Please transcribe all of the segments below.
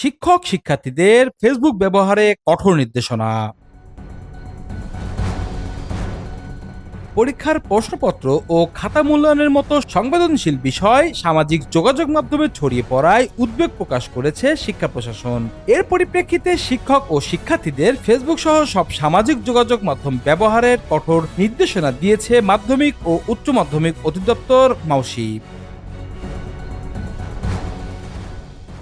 শিক্ষক শিক্ষার্থীদের ফেসবুক ব্যবহারে কঠোর নির্দেশনা। পরীক্ষার প্রশ্নপত্র ও খাতা মূল্যায়নের মতো সংবেদনশীল বিষয় সামাজিক যোগাযোগ মাধ্যমে ছড়িয়ে পড়ায় উদ্বেগ প্রকাশ করেছে শিক্ষা প্রশাসন। এর পরিপ্রেক্ষিতে শিক্ষক ও শিক্ষার্থীদের ফেসবুক সহ সব সামাজিক যোগাযোগ মাধ্যম ব্যবহারের কঠোর নির্দেশনা দিয়েছে মাধ্যমিক ও উচ্চ মাধ্যমিক অধিদপ্তর মাউসি।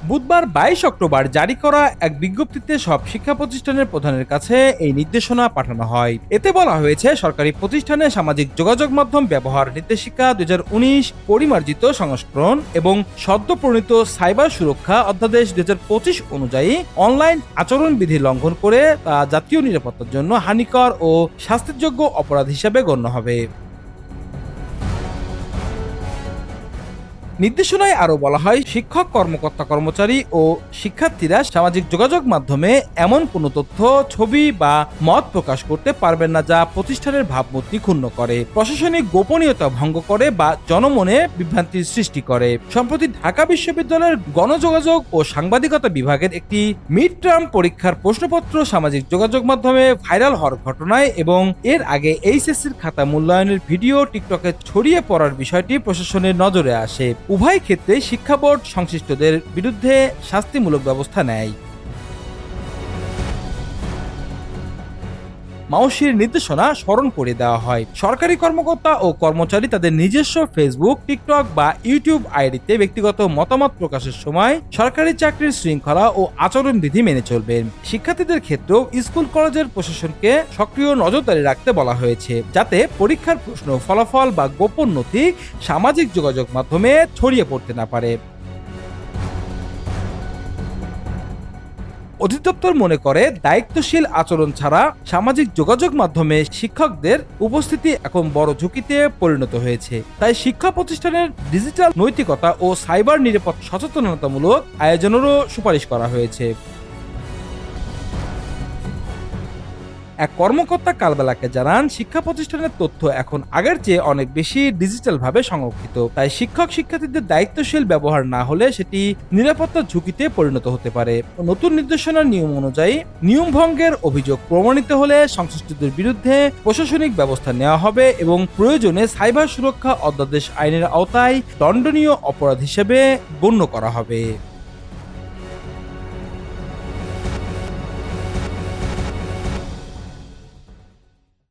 বুধবার বাইশ অক্টোবর জারি করা এক বিজ্ঞপ্তিতে সব শিক্ষা প্রতিষ্ঠানের প্রধানের কাছে এই নির্দেশনা পাঠানো হয়। এতে বলা হয়েছে, সরকারি প্রতিষ্ঠানে সামাজিক যোগাযোগ মাধ্যম ব্যবহার নির্দেশিকা দুই হাজার উনিশ, পরিমার্জিত সংস্করণ এবং সদ্য প্রণীত সাইবার সুরক্ষা অধ্যাদেশ দুই হাজার পঁচিশ অনুযায়ী অনলাইন আচরণবিধি লঙ্ঘন করে তা জাতীয় নিরাপত্তার জন্য হানিকর ও শাস্তিযোগ্য অপরাধ হিসেবে গণ্য হবে। নির্দেশনায় আরও বলা হয়, শিক্ষক, কর্মকর্তা, কর্মচারী ও শিক্ষার্থীরা সামাজিক যোগাযোগ মাধ্যমে এমন কোনো তথ্য, ছবি বা মত প্রকাশ করতে পারবেন না যা প্রতিষ্ঠানের ভাবমূর্তি ক্ষুণ্ণ করে, প্রশাসনিক গোপনীয়তা ভঙ্গ করে বা জনমনে বিভ্রান্তির সৃষ্টি করে। সম্প্রতি ঢাকা বিশ্ববিদ্যালয়ের গণযোগাযোগ ও সাংবাদিকতা বিভাগের একটি মিড টার্ম পরীক্ষার প্রশ্নপত্র সামাজিক যোগাযোগ মাধ্যমে ভাইরাল হওয়ার ঘটনায় এবং এর আগে এইচএসসির খাতা মূল্যায়নের ভিডিও টিকটকে ছড়িয়ে পড়ার বিষয়টি প্রশাসনের নজরে আসে। উভয় ক্ষেত্রে শিক্ষা বোর্ড সংশ্লিষ্টদের বিরুদ্ধে শাস্তিমূলক ব্যবস্থা নেয়। মাউসির নির্দেশনা স্মরণ করে দেওয়া হয়। সরকারি কর্মকর্তা ও কর্মচারী তাদের নিজস্ব ফেসবুক টিকটক বা ইউটিউব আইডিতে ব্যক্তিগত মতামত প্রকাশের সময় সরকারি চাকরির শৃঙ্খলা ও আচরণবিধি মেনে চলবেন শিক্ষার্থীদের ক্ষেত্রেও স্কুল, কলেজের প্রশাসনকে সক্রিয় নজরদারি রাখতে বলা হয়েছে, যাতে পরীক্ষার প্রশ্ন, ফলাফল বা গোপন নথি সামাজিক যোগাযোগ মাধ্যমে ছড়িয়ে পড়তে না পারে। অধিদপ্তর মনে করে দায়িত্বশীল আচরণ ছাড়া সামাজিক যোগাযোগ মাধ্যমে শিক্ষকদের উপস্থিতি এখন বড় ঝুঁকিতে পরিণত হয়েছে। তাই শিক্ষা প্রতিষ্ঠানের ডিজিটাল নৈতিকতা ও সাইবার নিরাপদ সচেতনতামূলক আয়োজনেরও সুপারিশ করা হয়েছে। এক কর্মকর্তা কালবেলাকে জানান, শিক্ষা প্রতিষ্ঠানের তথ্য এখন আগের চেয়ে অনেক বেশি ডিজিটাল ভাবে সংরক্ষিত। তাই শিক্ষক শিক্ষার্থীদের দায়িত্বশীল ব্যবহার না হলে সেটি নিরাপত্তার ঝুঁকিতে পরিণত হতে পারে। নতুন নির্দেশনার নিয়ম অনুযায়ী নিয়ম ভঙ্গের অভিযোগ প্রমাণিত হলে সংশ্লিষ্টদের বিরুদ্ধে প্রশাসনিক ব্যবস্থা নেওয়া হবে এবং প্রয়োজনে সাইবার সুরক্ষা অধ্যাদেশ আইনের আওতায় দণ্ডনীয় অপরাধ হিসেবে গণ্য করা হবে।